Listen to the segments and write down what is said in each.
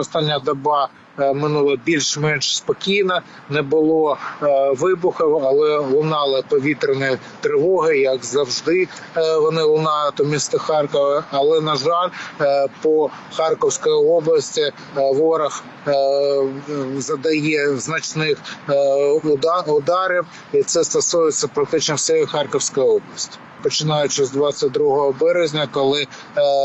Остання доба е, минула більш-менш спокійно, не було е, вибухів, але лунали повітряні тривоги, як завжди. е, Вони лунають у місті Харкова. Але на жаль, по Харківській області ворог задає значних ударів, і це стосується практично всієї Харківської області. Починаючи з 22 березня, коли е,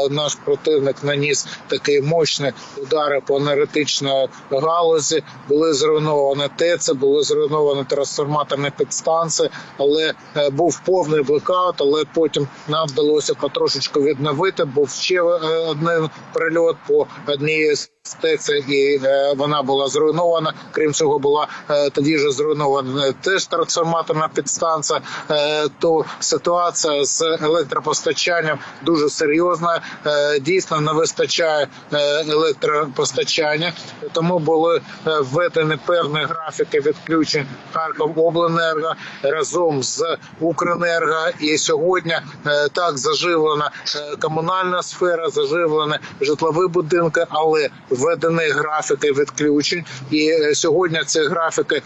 наш противник наніс такі мощні удари по енергетичної галузі, були зруйновані ТЕЦи, були зруйновані трансформаторні підстанції, але е, був повний блекаут. Але потім нам вдалося потрошечку відновити. Був ще е, один прильот по одній з ТЕЦи, і е, вона була зруйнована. Крім цього, була е, тоді ж зруйнована теж трансформаторна підстанція. Е, то ситуація з електропостачанням дуже серйозна. Е, дійсно не вистачає е, електропостачання, тому були е, введені певні графіки відключень Харковобленерго разом з Укренерго. І сьогодні так заживлена комунальна сфера, заживлені житлові будинки, але введені графіки відключень. І сьогодні ці графіки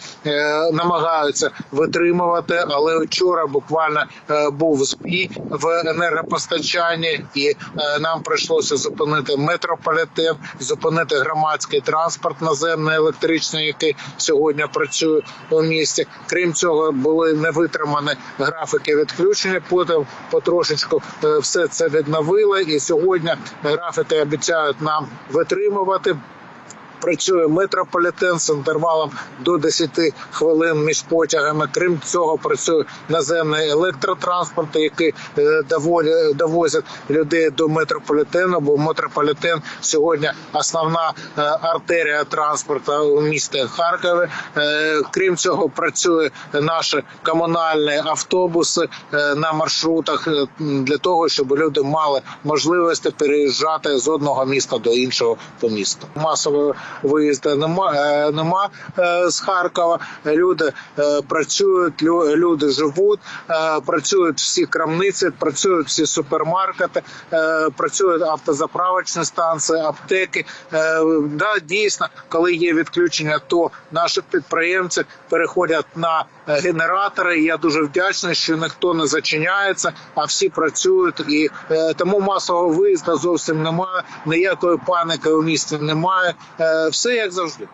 намагаються витримувати. Але вчора буквально був збій в енергопостачанні, і е, нам прийшлося зупинити метрополітен, зупинити громадський транспорт наземний електричний, який сьогодні працює у місті. Крім цього, були не витримані графіки відключення. Потім потрошечку е, все це відновили, і сьогодні графіки обіцяють нам витримувати. Працює метрополітен з інтервалом до 10 хвилин між потягами. Крім цього, працює наземний електротранспорт, який е, довозять людей до метрополітену. Бо метрополітен сьогодні основна е, артерія транспорту у місті Харкові. Е, Крім цього, працює наші комунальні автобуси на маршрутах для того, щоб люди мали можливості переїжджати з одного міста до іншого по місту. Масового виїзду нема, е, нема е, з Харкова. Люди е, працюють, люди живуть, працюють всі крамниці, працюють всі супермаркети, працюють автозаправочні станції, аптеки. Да, дійсно, коли є відключення, то наші підприємці переходять на генератори. Я дуже вдячний, що ніхто не зачиняється, а всі працюють. І тому масового виїзду зовсім немає. Ніякої паніки у місті немає. Е, все як завжди.